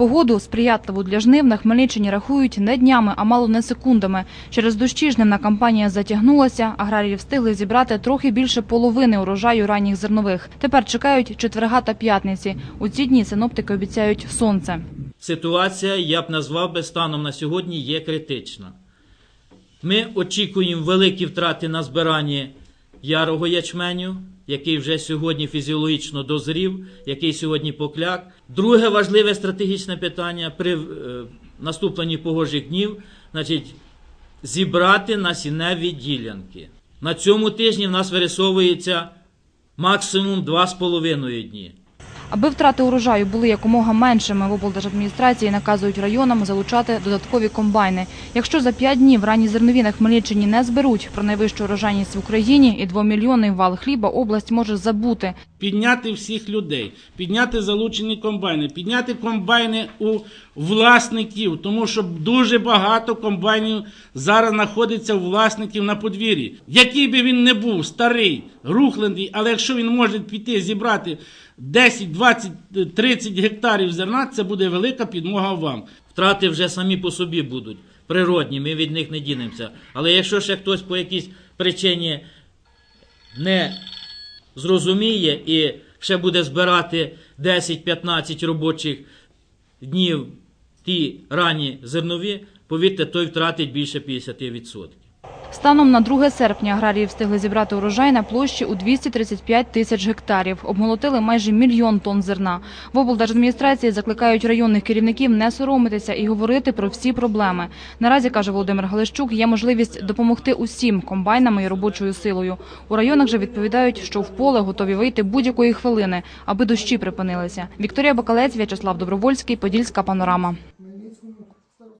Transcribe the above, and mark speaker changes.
Speaker 1: Погоду сприятливу для жнив на Хмельниччині рахують не днями, а мало не секундами. Через дощі жнивна кампанія затягнулася. Аграрії встигли зібрати трохи більше половини урожаю ранніх зернових. Тепер чекають четверга та п'ятниці. У ці дні синоптики обіцяють сонце.
Speaker 2: Ситуація, я б назвав би станом на сьогодні, є критична. Ми очікуємо великі втрати на збиранні ярого ячменю, який вже сьогодні фізіологічно дозрів, який сьогодні покляк. Друге важливе стратегічне питання при е, наступленні погожих днів, значить, зібрати насінневі ділянки. На цьому тижні в нас вирисовується максимум 2,5 дні.
Speaker 1: Аби втрати урожаю були якомога меншими, в облдержадміністрації наказують районам залучати додаткові комбайни. Якщо за п'ять днів ранні зернові на Хмельниччині не зберуть про найвищу урожайність в Україні і двомільйонний вал хліба, область може забути.
Speaker 3: підняти всіх людей, підняти залучені комбайни, підняти комбайни у власників, тому що дуже багато комбайнів зараз знаходиться у власників на подвір'ї. Який би він не був, старий, рухлений, але якщо він може піти зібрати 10, 20, 30 гектарів зерна, це буде велика підмога вам.
Speaker 2: Втрати вже самі по собі будуть природні, ми від них не дінемося. Але якщо ще хтось по якійсь причині не зрозуміє і ще буде збирати 10-15 робочих днів ті ранні зернові, повірте, той втратить більше 50%.
Speaker 1: Станом на 2 серпня аграрії встигли зібрати урожай на площі у 235 тисяч гектарів. Обмолотили майже мільйон тонн зерна. В облдержадміністрації закликають районних керівників не соромитися і говорити про всі проблеми. Наразі, каже Володимир Галищук, є можливість допомогти усім комбайнами і робочою силою. У районах же відповідають, що в поле готові вийти будь-якої хвилини, аби дощі припинилися. Вікторія Бакалець, В'ячеслав Добровольський, Подільська панорама.